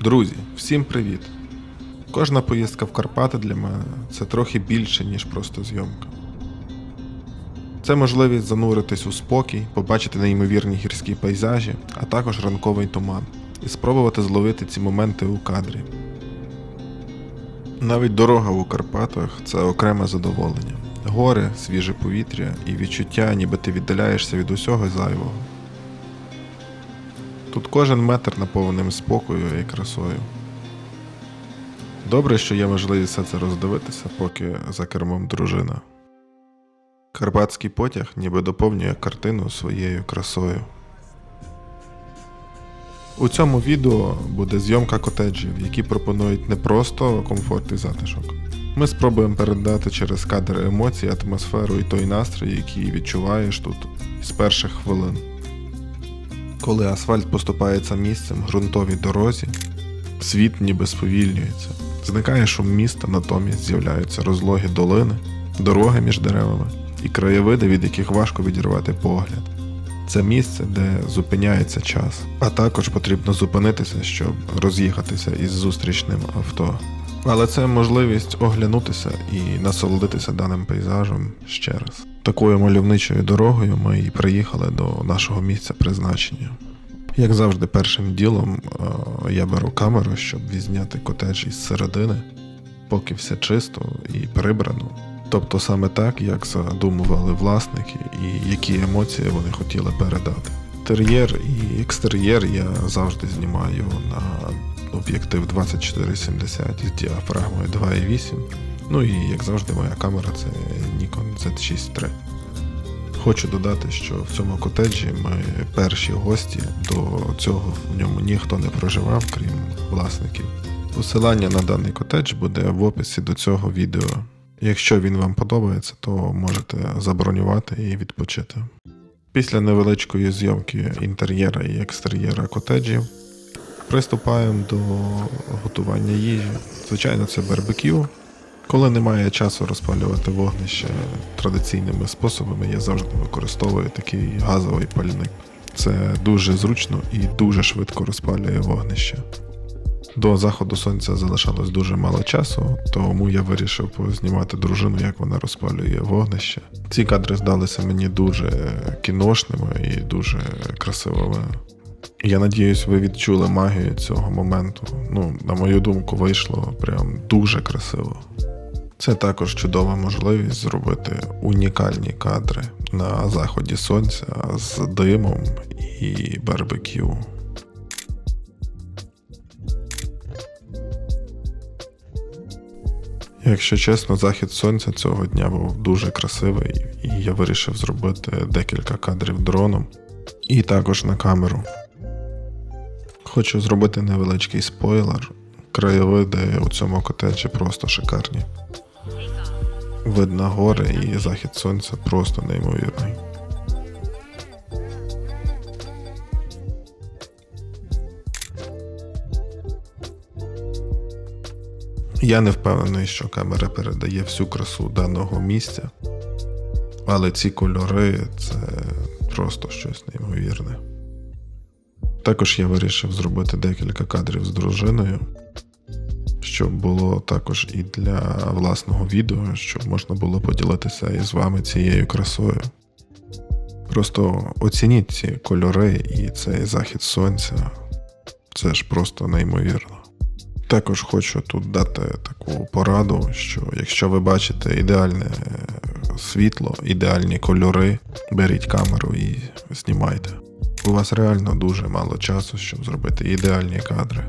Друзі, всім привіт! Кожна поїздка в Карпати для мене це трохи більше, ніж просто зйомка. Це можливість зануритись у спокій, побачити неймовірні гірські пейзажі, а також ранковий туман, і спробувати зловити ці моменти у кадрі. Навіть дорога у Карпатах це окреме задоволення. Гори, свіже повітря і відчуття, ніби ти віддаляєшся від усього зайвого. Тут кожен метр наповненим спокою і красою. Добре, що є можливість все це роздивитися, поки за кермом дружина. Карпатський потяг ніби доповнює картину своєю красою. У цьому відео буде зйомка котеджів, які пропонують не просто комфорт і затишок. Ми спробуємо передати через кадри емоції, атмосферу і той настрій, який відчуваєш тут з перших хвилин. Коли асфальт поступається місцем ґрунтовій дорозі, світ ніби сповільнюється. Зникає шум міста, натомість з'являються розлоги долини, дороги між деревами і краєвиди, від яких важко відірвати погляд. Це місце, де зупиняється час, а також потрібно зупинитися, щоб роз'їхатися із зустрічним авто. Але це можливість оглянутися і насолодитися даним пейзажем ще раз. Такою мальовничою дорогою ми і приїхали до нашого місця призначення. Як завжди, першим ділом е, я беру камеру, щоб відзняти котедж із середини, поки все чисто і прибрано. Тобто саме так, як задумували власники і які емоції вони хотіли передати. Тер'єр і екстер'єр я завжди знімаю на об'єктив 2470 з діафрагмою 2.8. Ну і як завжди, моя камера це Nikon Z6 Хочу додати, що в цьому котеджі ми перші гості, до цього в ньому ніхто не проживав, крім власників. Посилання на даний котедж буде в описі до цього відео. Якщо він вам подобається, то можете забронювати і відпочити. Після невеличкої зйомки інтер'єра і екстер'єра котеджів приступаємо до готування їжі. Звичайно, це барбекю. Коли немає часу розпалювати вогнище традиційними способами, я завжди використовую такий газовий пальник. Це дуже зручно і дуже швидко розпалює вогнище. До заходу сонця залишалось дуже мало часу, тому я вирішив познімати дружину, як вона розпалює вогнище. Ці кадри здалися мені дуже кіношними і дуже красивими. Я надіюсь, ви відчули магію цього моменту. Ну, на мою думку, вийшло прям дуже красиво. Це також чудова можливість зробити унікальні кадри на заході сонця з димом і барбекю. Якщо чесно, захід сонця цього дня був дуже красивий, і я вирішив зробити декілька кадрів дроном і також на камеру. Хочу зробити невеличкий спойлер. Краєвиди у цьому котеджі просто шикарні. Видно гори і захід сонця просто неймовірний. Я не впевнений, що камера передає всю красу даного місця, але ці кольори це просто щось неймовірне. Також я вирішив зробити декілька кадрів з дружиною, щоб було також і для власного відео, щоб можна було поділитися із вами цією красою. Просто оцініть ці кольори і цей захід сонця. Це ж просто неймовірно. Також хочу тут дати таку пораду, що якщо ви бачите ідеальне світло, ідеальні кольори, беріть камеру і знімайте. У вас реально дуже мало часу, щоб зробити ідеальні кадри.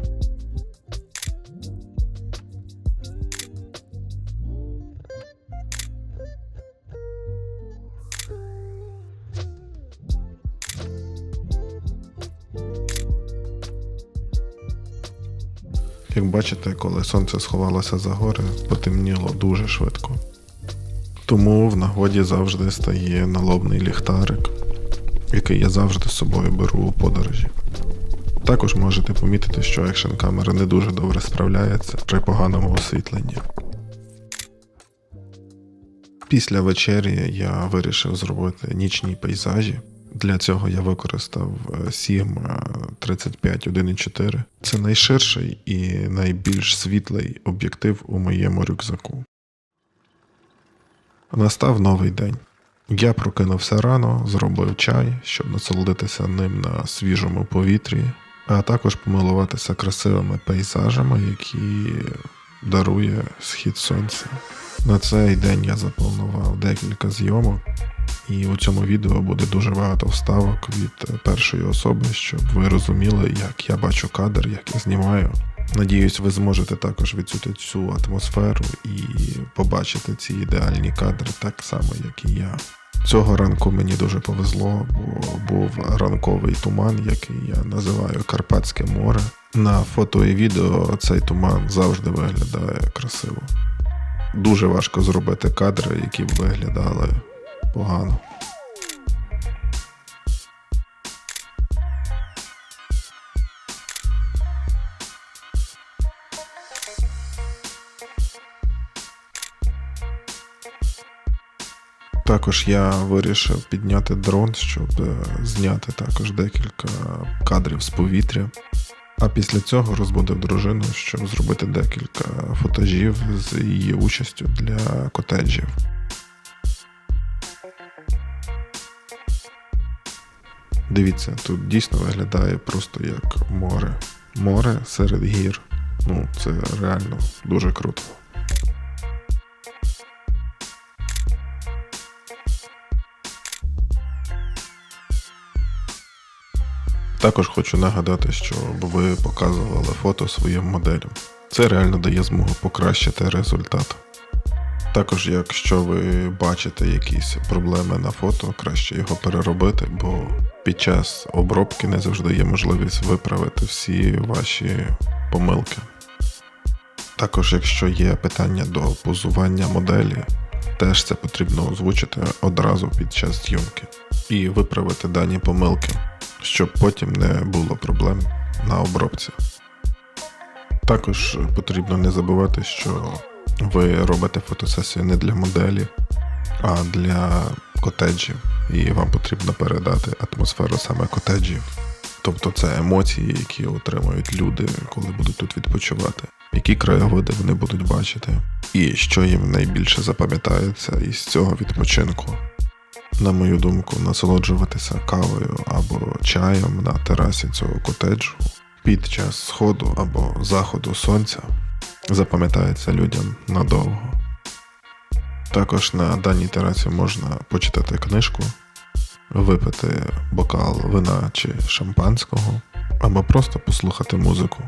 Як бачите, коли сонце сховалося за гори, потемніло дуже швидко. Тому в нагоді завжди стає налобний ліхтарик, який я завжди з собою беру у подорожі. Також можете помітити, що екшн камера не дуже добре справляється при поганому освітленні. Після вечері я вирішив зробити нічні пейзажі. Для цього я використав Sigma 35 1.4. Це найширший і найбільш світлий об'єктив у моєму рюкзаку. Настав новий день. Я прокинувся рано, зробив чай, щоб насолодитися ним на свіжому повітрі, а також помилуватися красивими пейзажами, які дарує схід сонця. На цей день я запланував декілька зйомок, і у цьому відео буде дуже багато вставок від першої особи, щоб ви розуміли, як я бачу кадр, як я знімаю. Надіюсь, ви зможете також відчути цю атмосферу і побачити ці ідеальні кадри так само, як і я. Цього ранку мені дуже повезло, бо був ранковий туман, який я називаю Карпатське море. На фото і відео цей туман завжди виглядає красиво. Дуже важко зробити кадри, які б виглядали погано. Також я вирішив підняти дрон, щоб е, зняти також декілька кадрів з повітря. А після цього розбудив дружину, щоб зробити декілька футажів з її участю для котеджів. Дивіться, тут дійсно виглядає просто як море. Море серед гір. Ну, це реально дуже круто. Також хочу нагадати, щоб ви показували фото своїм моделям. Це реально дає змогу покращити результат. Також, якщо ви бачите якісь проблеми на фото, краще його переробити, бо під час обробки не завжди є можливість виправити всі ваші помилки. Також, якщо є питання до позування моделі, теж це потрібно озвучити одразу під час зйомки і виправити дані помилки, щоб потім не було проблем на обробці. Також потрібно не забувати, що ви робите фотосесію не для моделі, а для котеджів, і вам потрібно передати атмосферу саме котеджів. Тобто це емоції, які отримують люди, коли будуть тут відпочивати, які краєвиди вони будуть бачити, і що їм найбільше запам'ятається із цього відпочинку. На мою думку, насолоджуватися кавою або чаєм на терасі цього котеджу під час сходу або заходу сонця запам'ятається людям надовго. Також на даній терасі можна почитати книжку, випити бокал вина чи шампанського, або просто послухати музику.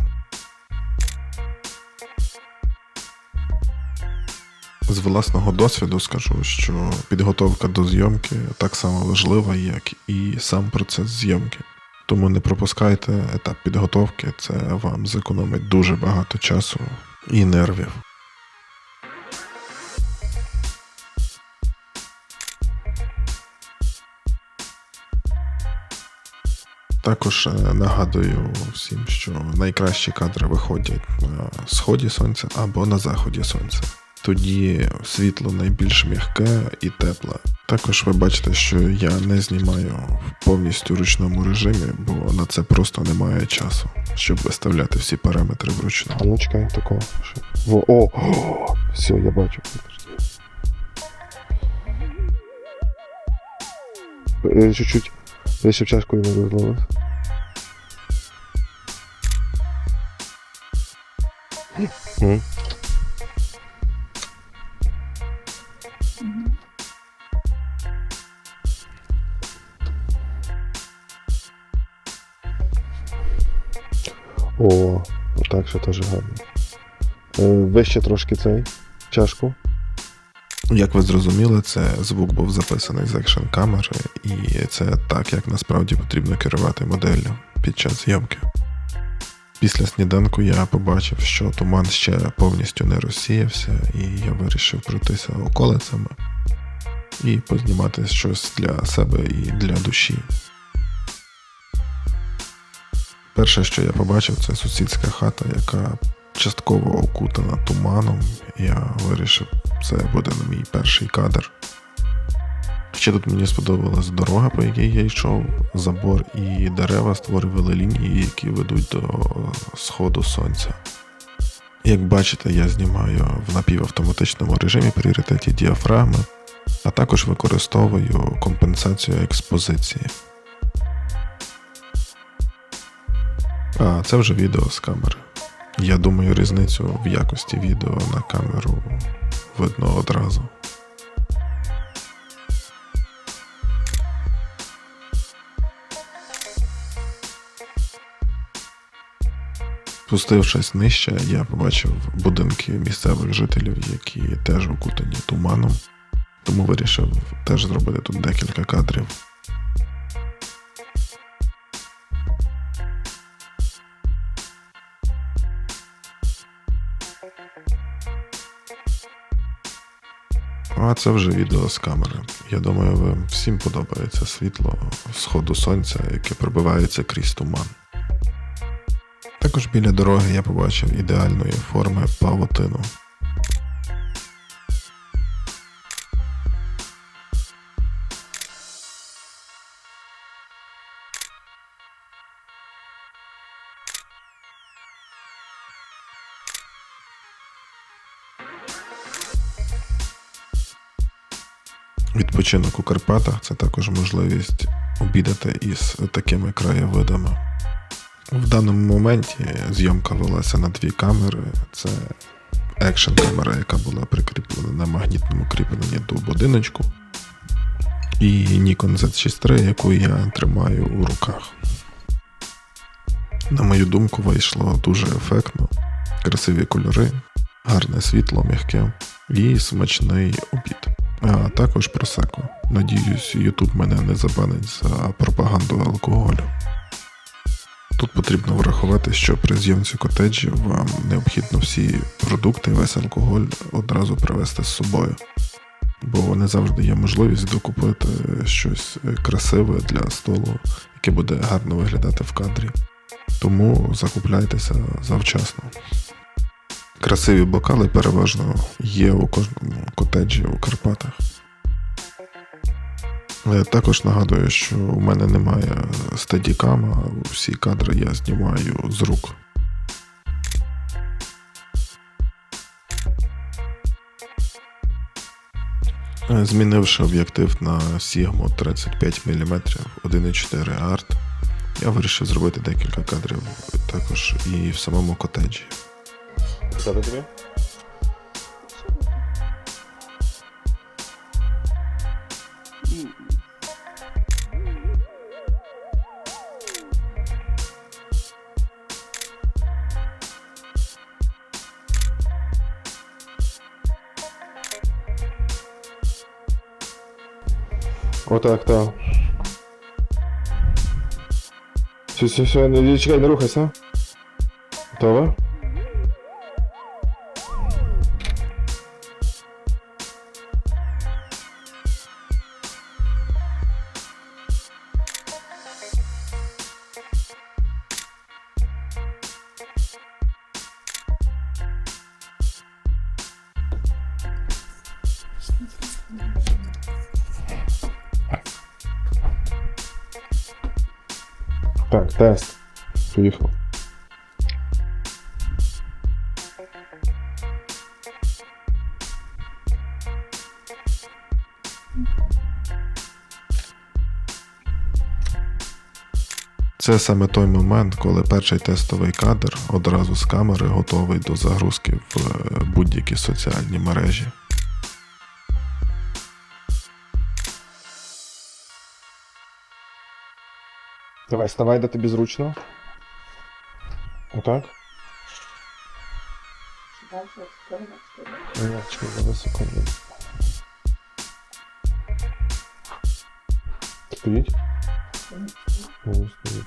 З власного досвіду скажу, що підготовка до зйомки так само важлива, як і сам процес зйомки. Тому не пропускайте етап підготовки, це вам зекономить дуже багато часу і нервів. Також е, нагадую всім, що найкращі кадри виходять на сході сонця або на заході сонця. Тоді світло найбільш м'яке і тепле. Також ви бачите, що я не знімаю в повністю ручному режимі, бо на це просто немає часу, щоб виставляти всі параметри вручну. А ну чекай такого. Во, о, о, все, я бачу. Е, Чуть-чуть. Я ще чашку не розловив. М. О, так що теж гарно. Е, Вище трошки цей чашку. Як ви зрозуміли, це звук був записаний з екшн камери, і це так, як насправді потрібно керувати моделлю під час зйомки. Після сніданку я побачив, що туман ще повністю не розсіявся, і я вирішив пройтися околицями і познімати щось для себе і для душі. Перше, що я побачив, це сусідська хата, яка частково окутана туманом. Я вирішив, це буде мій перший кадр. Ще тут мені сподобалась дорога, по якій я йшов, забор і дерева створювали лінії, які ведуть до сходу сонця. Як бачите, я знімаю в напівавтоматичному режимі пріоритеті діафрагми, а також використовую компенсацію експозиції. А це вже відео з камери. Я думаю, різницю в якості відео на камеру видно одразу. Спустившись нижче, я побачив будинки місцевих жителів, які теж окутані туманом, тому вирішив теж зробити тут декілька кадрів. А це вже відео з камери. Я думаю, вам всім подобається світло сходу сонця, яке пробивається крізь туман. Також біля дороги я побачив ідеальної форми павутину. Відпочинок у Карпатах це також можливість обідати із такими краєвидами. В даному моменті зйомка велася на дві камери. Це екшн камера, яка була прикріплена на магнітному кріпленні до будиночку. І Nikon Z63, яку я тримаю у руках. На мою думку, вийшло дуже ефектно, красиві кольори, гарне світло, м'яке і смачний обід. А також просеко. Надіюсь, YouTube мене не забанить за пропаганду алкоголю. Тут потрібно врахувати, що при зйомці котеджів вам необхідно всі продукти, весь алкоголь одразу привезти з собою. Бо не завжди є можливість докупити щось красиве для столу, яке буде гарно виглядати в кадрі. Тому закупляйтеся завчасно. Красиві бокали переважно є у кожному котеджі у Карпатах. Е, Також нагадую, що у мене немає стедікама, всі кадри я знімаю з рук. Е, Змінивши об'єктив на Sigma 35 мм 1.4 Art, я вирішив зробити декілька кадрів також і в самому котеджі. Зараз тобі? Отак, так. Все, все, все, не чекай, не рухайся. Готова? Так, тест. Поїхав. Це саме той момент, коли перший тестовий кадр одразу з камери готовий до загрузки в е, будь-які соціальні мережі. Давай, вставай, де тобі зручно. Отак? Ні, чекай, за високо. ні. Стоїть? Ні, стоїть.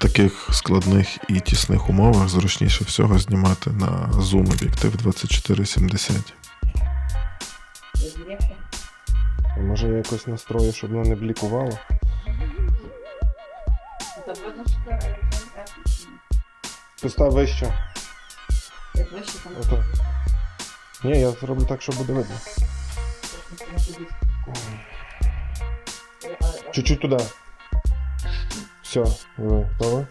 таких складних і тісних умовах зручніше всього знімати на Zoom об'єктив 2470. А Може я якось настрою, щоб воно не блікувало? Постав вище. Як вище там? Ото. Ні, я зроблю так, щоб буде видно. Чуть-чуть туди. Все, ви готові?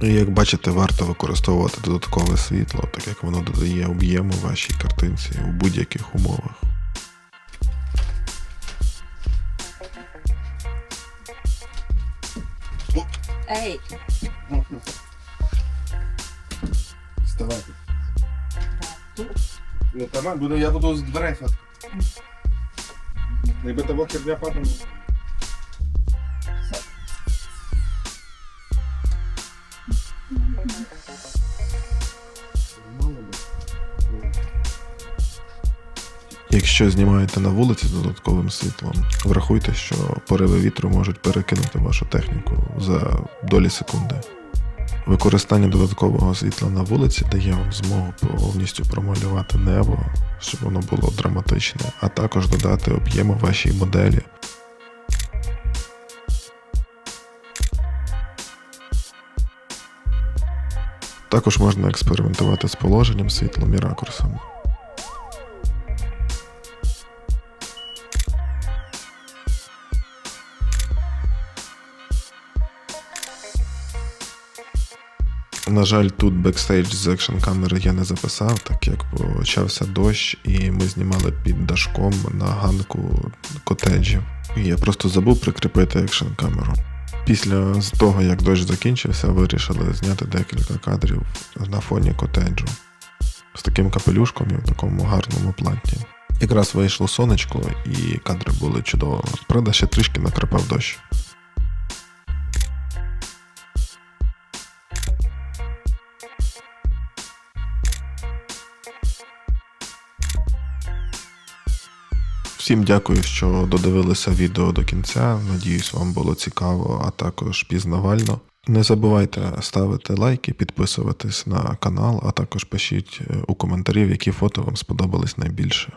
Як бачите, варто використовувати додаткове світло, так як воно додає об'єму вашій картинці у будь-яких умовах. Ей, Вставай. Ну таман, буду, я буду з дверей фоткати. Якби того херня падала. Якщо знімаєте на вулиці з додатковим світлом, врахуйте, що пориви вітру можуть перекинути вашу техніку за долі секунди. Використання додаткового світла на вулиці дає вам змогу повністю промалювати небо, щоб воно було драматичне, а також додати об'єму вашій моделі. Також можна експериментувати з положенням світлом і ракурсом. На жаль, тут бекстейдж з екшн камери я не записав, так як почався дощ, і ми знімали під дашком на ганку котеджів. І я просто забув прикріпити екшн камеру. Після того, як дощ закінчився, вирішили зняти декілька кадрів на фоні котеджу з таким капелюшком і в такому гарному платі. Якраз вийшло сонечко, і кадри були чудово. Правда, ще трішки накрапав дощ. Всім дякую, що додивилися відео до кінця. Надіюсь, вам було цікаво, а також пізнавально. Не забувайте ставити лайки, підписуватись на канал, а також пишіть е, у коментарі, які фото вам сподобались найбільше.